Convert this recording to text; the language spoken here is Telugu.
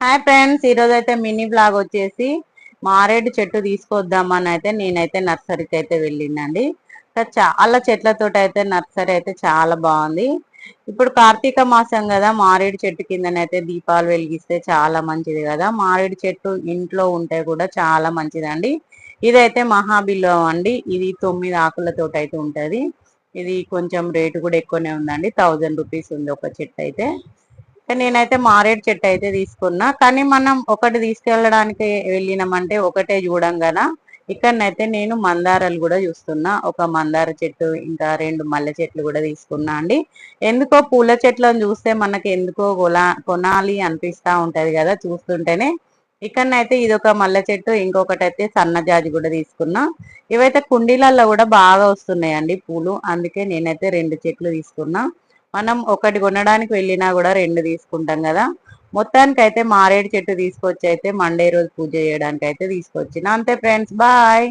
హాయ్ ఫ్రెండ్స్ ఈరోజు అయితే మినీ బ్లాగ్ వచ్చేసి మారేడు చెట్టు తీసుకొద్దామని అయితే నేనైతే నర్సరీకి అయితే వెళ్ళిందండి. చాలా చెట్లతో అయితే నర్సరీ అయితే చాలా బాగుంది. ఇప్పుడు కార్తీక మాసం కదా మారేడు చెట్టు కిందనైతే దీపాలు వెలిగిస్తే చాలా మంచిది కదా. మారేడు చెట్టు ఇంట్లో ఉంటే కూడా చాలా మంచిదండి. ఇదైతే మహాబిల్వం అండి. ఇది తొమ్మిది ఆకులతో అయితే ఉంటుంది. ఇది కొంచెం రేటు కూడా ఎక్కువనే ఉందండి. థౌజండ్ రూపీస్ ఉంది ఒక చెట్టు అయితే. నేనైతే మారేడు చెట్టు అయితే తీసుకున్నా. కానీ మనం ఒకటి తీసుకెళ్ళడానికి వెళ్ళినామంటే ఒకటే చూడం కదా. ఇక్కడనైతే నేను మందారాలు కూడా చూస్తున్నా. ఒక మందార చెట్టు ఇంకా రెండు మల్లె చెట్లు కూడా తీసుకున్నా అండి. ఎందుకో పూల చెట్లను చూస్తే మనకి ఎందుకో కొలా కొనాలి అనిపిస్తా ఉంటది కదా చూస్తుంటేనే. ఇక్కడనైతే ఇది ఒక మల్లె చెట్టు ఇంకొకటి అయితే సన్నజాజి కూడా తీసుకున్నా. ఇవైతే కుండీలలో కూడా బాగా వస్తున్నాయండి పూలు. అందుకే నేనైతే రెండు చెట్లు తీసుకున్నా. మనం ఒకటి కొనడానికి వెళ్ళినా కూడా రెండు తీసుకుంటాం కదా. మొత్తానికి అయితే మారేడు చెట్టు తీసుకొచ్చి అయితే మండే రోజు పూజ చేయడానికి అయితే తీసుకొచ్చిన. అంతే ఫ్రెండ్స్ బాయ్